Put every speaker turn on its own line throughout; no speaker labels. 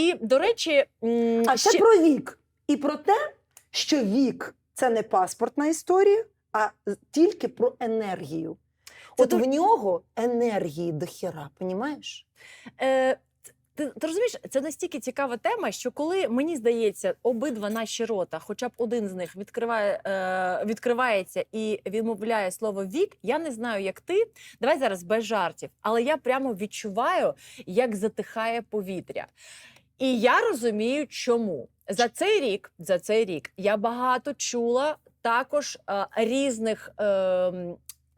І до речі,
А це
ще-
про вік. І про те, що вік це не паспортна історія, а тільки про енергію.
Це
От
дуже-
в нього енергії до хіра, понімаєш?
Е, ти, ти розумієш, це настільки цікава тема, що коли мені здається, обидва наші рота, хоча б один з них відкриває, е, відкривається і відмовляє слово вік, я не знаю, як ти. Давай зараз без жартів, але я прямо відчуваю, як затихає повітря. І я розумію, чому за цей рік, за цей рік я багато чула також е, різних. Е,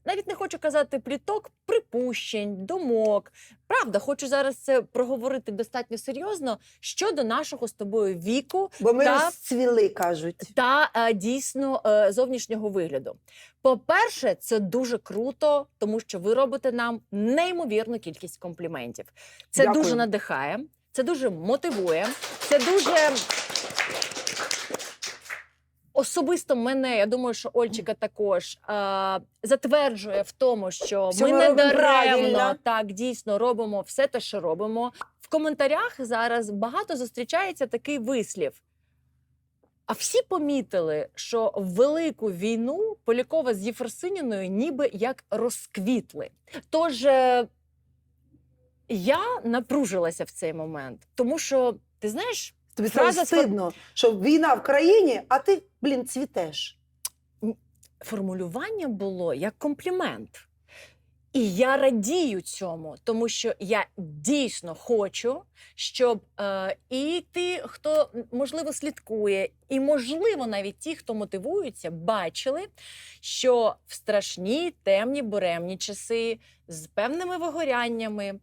навіть не хочу казати пліток, припущень, думок. Правда, хочу зараз це проговорити достатньо серйозно щодо нашого з тобою віку
Бо ми
Та-
розцвіли, кажуть.
та е, дійсно е, зовнішнього вигляду. По-перше, це дуже круто, тому що ви робите нам неймовірну кількість компліментів. Це
Дякую.
дуже надихає, це дуже мотивує, це дуже. Особисто мене, я думаю, що Ольчика також е, затверджує в тому, що
Що
ми
ми
не даремно так дійсно робимо все те, що робимо. В коментарях зараз багато зустрічається такий вислів. А всі помітили, що в велику війну Полякова з Єфросиніною ніби як розквітли. Тож е, я напружилася в цей момент, тому що ти знаєш,
Тобі
Фраза
стало стидно, що війна в країні, а ти, блін, цвітеш.
формулювання було як комплімент. І я радію цьому, тому що я дійсно хочу, щоб е, і ті, хто можливо слідкує, і можливо навіть ті, хто мотивуються, бачили, що в страшні темні буремні часи з певними вигоряннями,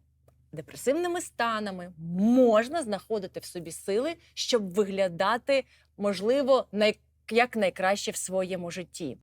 депресивними станами можна знаходити в собі сили, щоб виглядати можливо най- як найкраще в своєму житті.